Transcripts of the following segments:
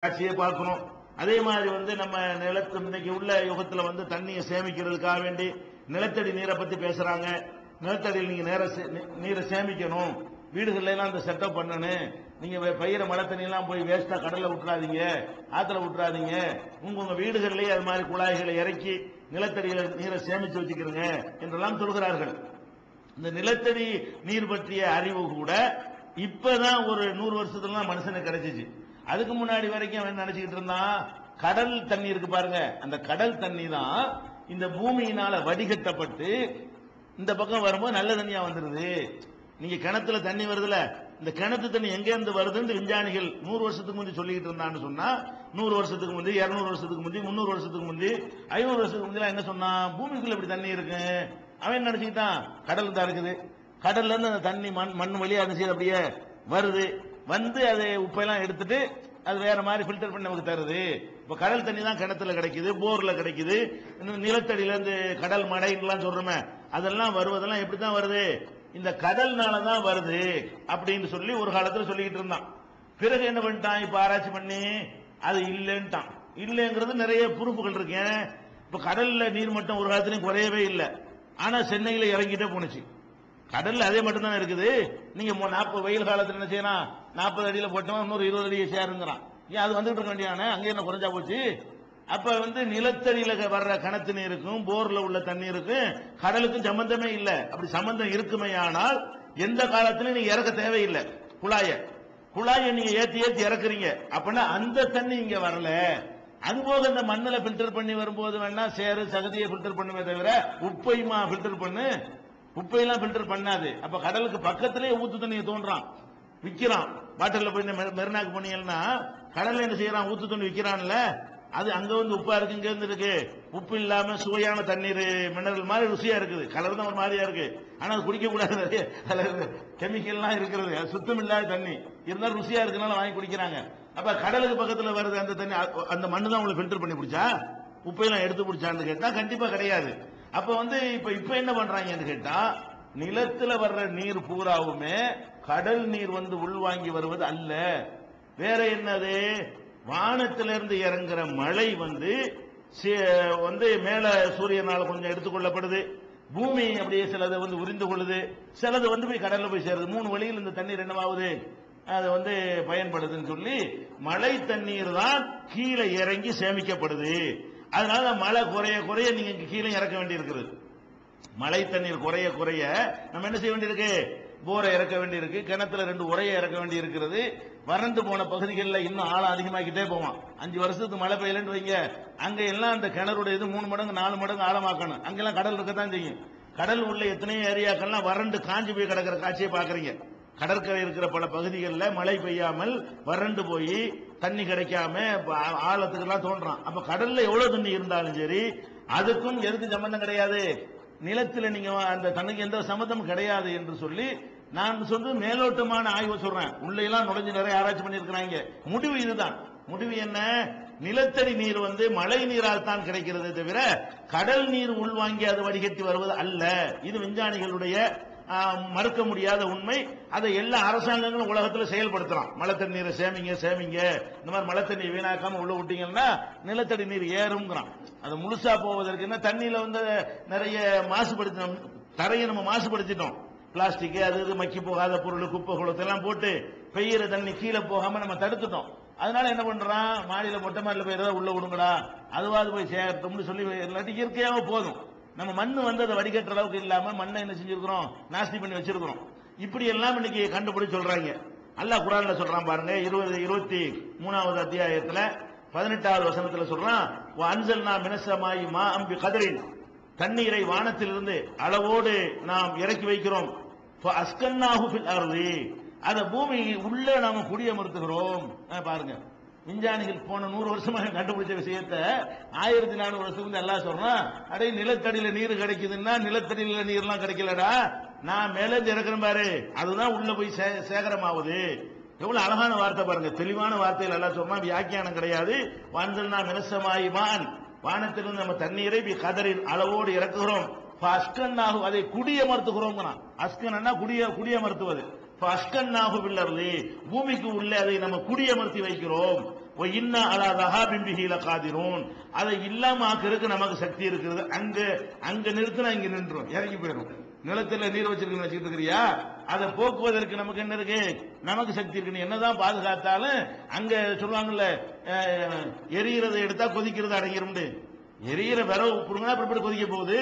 காட்சியை பார்க்கணும். அதே மாதிரி வந்து நம்ம நிலத்து இன்னைக்கு உள்ள யுகத்தில் வந்து தண்ணியை சேமிக்கிறதுக்காக வேண்டி நிலத்தடி நீரை பத்தி பேசுறாங்க. நிலத்தடியில் நீங்க நேர சே- நீரை சேமிக்கணும். வீடுகள்ல எல்லாம் அந்த செட்டப் பண்ணணும். நீங்க பயிரை பயிர மழை தண்ணியெல்லாம் போய் வேஸ்டா கடல்ல விட்டுறாதீங்க. ஆத்துல விட்டுறாதீங்க. உங்க உங்க வீடுகள்லயே அது மாதிரி குழாய்களை இறக்கி நிலத்தடியில நீரை சேமிச்சு வச்சுக்கிறங்க என்றெல்லாம் சொல்கிறார்கள். இந்த நிலத்தடி நீர் பற்றிய அறிவு கூட இப்பதான் ஒரு நூறு வருஷத்துலலாம் மனுஷனுக்கு கிடைச்சிச்சு. அதுக்கு முன்னாடி வரைக்கும் அவன் நினைச்சுக்கிட்டு இருந்தான் கடல் தண்ணி இருக்கு பாருங்க அந்த கடல் தண்ணி தான் இந்த பூமியினால வடிகட்டப்பட்டு இந்த பக்கம் வரும்போது நல்ல தண்ணியா வந்துருது. நீங்க கிணத்துல தண்ணி வருதுல இந்த கிணத்து தண்ணி எங்க இருந்து வருதுன்னு விஞ்ஞானிகள் நூறு வருஷத்துக்கு முந்தி சொல்லிட்டு இருந்தான்னு சொன்னா நூறு வருஷத்துக்கு முந்தி இருநூறு வருஷத்துக்கு முந்தி முந்நூறு வருஷத்துக்கு முந்தி ஐநூறு வருஷத்துக்கு முந்தி என்ன சொன்னான்? பூமிக்குள்ள இப்படி தண்ணி இருக்கு. அவன் நினைச்சுக்கிட்டான்? கடல் தான் இருக்குது. கடல்ல இருந்து அந்த தண்ணி மண் மண் வழியா அந்த சைடு அப்படியே வருது. வந்து அதை உப்பெல்லாம் எடுத்துட்டு அது வேற மாதிரி ஃபில்டர் பண்ணி நமக்கு தருது. இப்ப கடல் தண்ணி தான் கிணத்துல கிடைக்குது போர்ல கிடைக்குது. நிலத்தடியில இருந்து கடல் மடைன்னுலாம் சொல்றோமே அதெல்லாம் வருவதெல்லாம் எப்படி தான் வருது? இந்த கடல்னால தான் வருது அப்படின்னு சொல்லி ஒரு காலத்துல சொல்லிக்கிட்டு இருந்தான். பிறகு என்ன பண்ணிட்டான்? இப்ப ஆராய்ச்சி பண்ணி அது இல்லைன்ட்டான். இல்லைங்கிறது நிறைய பொறுப்புகள் இருக்கேன் இப்ப கடல்ல நீர் மட்டம் ஒரு காலத்துலயும் குறையவே இல்லை. ஆனா சென்னையில இறங்கிட்டே போனுச்சு கடல்ல அதே மட்டும் தான் இருக்குது? நீங்க நாற்பது வெயில் காலத்துல என்ன செய்யணும் நாற்பது அடியில போட்டோம் இன்னொரு இருபது அடியை சேருங்கிறான். ஏன் அது வந்துட்டு இருக்க வேண்டியானே அங்க என்ன குறைஞ்சா போச்சு? அப்ப வந்து நிலத்தடியில வர்ற கணத்து நீருக்கும் போர்ல உள்ள தண்ணீருக்கும் கடலுக்கும் சம்பந்தமே இல்லை. அப்படி சம்பந்தம் இருக்குமே ஆனால் எந்த காலத்திலும் நீங்க இறக்க தேவையில்லை. குழாய. குழாயை நீங்க ஏத்தி ஏத்தி இறக்குறீங்க. அப்படின்னா அந்த தண்ணி இங்க வரல. அதுபோக இந்த மண்ணில் ஃபில்டர் பண்ணி வரும்போது வேணா சேரு சகதியை ஃபில்டர் பண்ணுமே தவிர உப்பையுமா ஃபில்டர் பண்ணு? குப்பையெல்லாம் ஃபில்டர் பண்ணாது. அப்ப கடலுக்கு பக்கத்திலே ஊத்து தண்ணியை தோன்றான் விற்கிறான் பாட்டில் போய் மெ- மெரினாக்கு போனீங்கன்னா கடல்ல என்ன செய்யறான்? ஊத்து தண்ணி விற்கிறான்ல அது அங்க வந்து உப்பா இருக்கு இங்க இருந்து இருக்கு. உப்பு இல்லாம சுவையான தண்ணீர் மினரல் மாதிரி ருசியா இருக்குது. கலர் தான் ஒரு மாதிரியா இருக்கு. ஆனா அது குடிக்க கூடாது அதுல கெமிக்கல்லாம் இருக்கிறது. அது சுத்தம் இல்லாத தண்ணி. இருந்தாலும் ருசியா இருக்கனால வாங்கி குடிக்கிறாங்க. அப்ப கடலுக்கு பக்கத்துல வருது அந்த தண்ணி அந்த மண்ணு தான் உங்களுக்கு ஃபில்டர் பண்ணி பிடிச்சா? உப்பையெல்லாம் எடுத்து பிடிச்சான்னு கேட்டா கண்டிப்பா கிடையாது. அப்ப வந்து இப்ப இப்ப என்ன பண்றாங்கன்னு கேட்டா நிலத்துல வர்ற நீர் பூராவுமே கடல் நீர் வந்து உள்வாங்கி வருவது அல்ல. வேற என்னது? வானத்திலிருந்து இறங்குற மழை வந்து வந்து மேல சூரியனால கொஞ்சம் எடுத்துக்கொள்ளப்படுது. பூமி அப்படியே சிலது வந்து உறிந்து கொள்ளுது. சிலது வந்து போய் கடல்ல போய் சேருது. மூணு வழியில் இந்த தண்ணீர் என்னவாகுது? அது வந்து பயன்படுதுன்னு சொல்லி மழை தண்ணீர் தான் கீழே இறங்கி சேமிக்கப்படுது. அதனால மழை குறைய குறைய நீங்க கீழே இறக்க வேண்டியிருக்கிறது மழை தண்ணீர் குறைய குறைய நம்ம என்ன செய்ய வேண்டியிருக்கு? போரை இறக்க வேண்டியிருக்கு. கிணத்துல ரெண்டு உரையை இறக்க வேண்டி இருக்கிறது வறண்டு போன பகுதிகளில் இன்னும் ஆழம் அதிகமாக்கிட்டே போவான். அஞ்சு வருஷத்துக்கு மழை பெய்யலன்னு வைங்க. அங்க எல்லாம் அந்த கிணறுடைய இது மூணு மடங்கு நாலு மடங்கு ஆழமாக்கணும். அங்கெல்லாம் கடல் இருக்கத்தான் செய்யும். கடல் உள்ள எத்தனையோ ஏரியாக்கள்லாம் வறண்டு காஞ்சி போய் கிடக்கிற காட்சியை பாக்குறீங்க கடற்கரை இருக்கிற பல பகுதிகளில் மழை பெய்யாமல் வறண்டு போய் தண்ணி கிடைக்காம ஆழத்துக்கெல்லாம் தோன்றான். அப்ப கடல்ல எவ்வளவு தண்ணி இருந்தாலும் சரி அதுக்கும் எதுக்கு சம்பந்தம் கிடையாது. நிலத்தில் நீங்க அந்த தண்ணிக்கு எந்த சம்மந்தம் கிடையாது என்று சொல்லி நான் சொல்றது மேலோட்டமான ஆய்வு சொல்றேன். உள்ளெல்லாம் நுழைஞ்சு நிறைய ஆராய்ச்சி பண்ணியிருக்கிறாங்க. முடிவு இதுதான். முடிவு என்ன? நிலத்தடி நீர் வந்து மழை நீரால் தான் கிடைக்கிறது தவிர கடல் நீர் உள்வாங்கி அது வடிகட்டி வருவது அல்ல. இது விஞ்ஞானிகளுடைய மறுக்க முடியாத உண்மை. அதை எல்லா அரசாங்கங்களும் உலகத்தில் செயல்படுத்தலாம். மழை தண்ணீரை சேமிங்க சேமிங்க. இந்த மாதிரி மழை தண்ணீர் வீணாக்காம உள்ள விட்டீங்கன்னா நிலத்தடி நீர் ஏறுங்கிறான் அது முழுசா போவதற்கு என்ன? தண்ணியில வந்து நிறைய மாசுபடுத்தினோம். தரையை நம்ம மாசுபடுத்திட்டோம். பிளாஸ்டிக் அது இது மக்கி போகாத பொருள் குப்பை குளத்தெல்லாம் போட்டு பெய்யற தண்ணி கீழே போகாம நம்ம தடுத்துட்டோம். அதனால என்ன பண்றான்? மாடியில மொட்டை மாடியில போய் ஏதாவது உள்ள விடுங்கடா. அதுவாது போய் சேர்த்தோம்னு சொல்லி இல்லாட்டி இயற்கையாக போதும். நம்ம மண் வந்து அதை வடிகட்டுற அளவுக்கு இல்லாம மண்ணை என்ன செஞ்சிருக்கிறோம்? நாஸ்தி பண்ணி வச்சிருக்கிறோம். இப்படி எல்லாம் இன்னைக்கு கண்டுபிடிச்சு சொல்றாங்க. அல்லாஹ் குரான்ல சொல்றான் பாருங்க இருபது இருபத்தி மூணாவது அத்தியாயத்துல பதினெட்டாவது வசனத்துல சொல்றான் அன்சல்னா மினசமாயி மா அம்பி கதிரின் தண்ணீரை வானத்திலிருந்து அளவோடு நாம் இறக்கி வைக்கிறோம். அஸ்கன்னாஹு ஃபில் அந்த பூமி உள்ள நாம குடியமர்த்துகிறோம். பாருங்க. விஞ்ஞானிகள் போன நூறு வருஷமாக கண்டுபிடிச்ச விஷயத்த ஆயிரத்தி நானூறு வருஷத்துக்கு எல்லாம் சொல்றோம் அடே நிலத்தடியில நீர் கிடைக்குதுன்னா நிலத்தடியில நீர்லாம் கிடைக்கலடா. நான் மேலே இருந்து இறக்குறேன் பாரு. அதுதான் உள்ள போய் சே- சேகரமாகுது. எவ்வளவு அழகான வார்த்தை பாருங்க. தெளிவான வார்த்தையில் எல்லாம் சொன்னா வியாக்கியானம் கிடையாது. வான்கள் நாம் மினசமாயிமான் வானத்திலிருந்து நம்ம தண்ணீரை கதறின் கதரின் அளவோடு இறக்குகிறோம். அஸ்கன்னாகும் அதை குடியமர்த்துகிறோம் அஸ்கன்னா குடிய குடியமர்த்துவது. அஸ்கன்னாகு பூமிக்கு உள்ளே அதை நம்ம குடியமர்த்தி வைக்கிறோம். அதை இல்லாம ஆக்கிறதுக்கு நமக்கு சக்தி இருக்கிறது அங்க அங்க நிறுத்தினா இங்க நின்றோம். இறங்கி போயிடும். நிலத்துல நீர் வச்சிருக்கணும் வச்சுட்டு இருக்கிறியா? அதை போக்குவதற்கு நமக்கு என்ன இருக்கு? நமக்கு சக்தி இருக்கு. என்னதான் பாதுகாத்தாலும் அங்க சொல்லுவாங்கல்ல எரியறதை எரியிறதை எடுத்தா கொதிக்கிறது அடங்கிரும் எரியிற விரவு புடுங்கினா அப்புறம் கொதிக்க போகுது?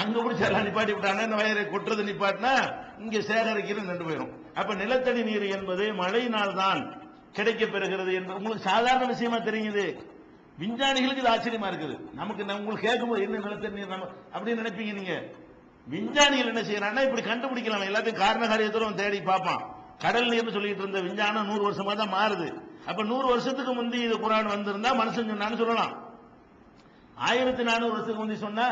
அங்க பிடிச்சி எல்லாம் நிப்பாட்டி விட்டானா? இந்த வயரை கொட்டுறது நிப்பாட்டினா இங்க சேகரிக்கிறது நின்று போயிடும் அப்ப நிலத்தடி நீர் என்பது மழையினால் தான் கிடைக்க பெறுகிறது என்று உங்களுக்கு சாதாரண விஷயமா தெரியுது. விஞ்ஞானிகளுக்கு இது ஆச்சரியமா இருக்குது. நமக்கு உங்களுக்கு கேட்கும்போது என்ன நிலத்தடி நீர் நம்ம அப்படின்னு நினைப்பீங்க நீங்க. விஞ்ஞானிகள் என்ன செய்யறாங்கன்னா இப்படி கண்டுபிடிக்கலாம். எல்லாத்தையும் காரண காரியத்தோட தேடி பார்ப்பான். கடல் நீர்னு சொல்லிட்டு இருந்த விஞ்ஞானம் நூறு வருஷமா தான் மாறுது. அப்ப நூறு வருஷத்துக்கு முந்தி இது குரான் வந்திருந்தா மனுஷன் சொன்னான்னு சொல்லலாம். ஆயிரத்தி நானூறு வருஷத்துக்கு முந்தி சொன்னா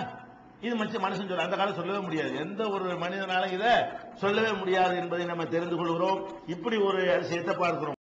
இது மனுஷன் மனுஷன் சொல்ல அந்த காலம் சொல்லவே முடியாது. எந்த ஒரு மனிதனால இதை சொல்லவே முடியாது என்பதை நம்ம தெரிந்து கொள்கிறோம். இப்படி ஒரு விஷயத்தை பார்க்கிறோம்.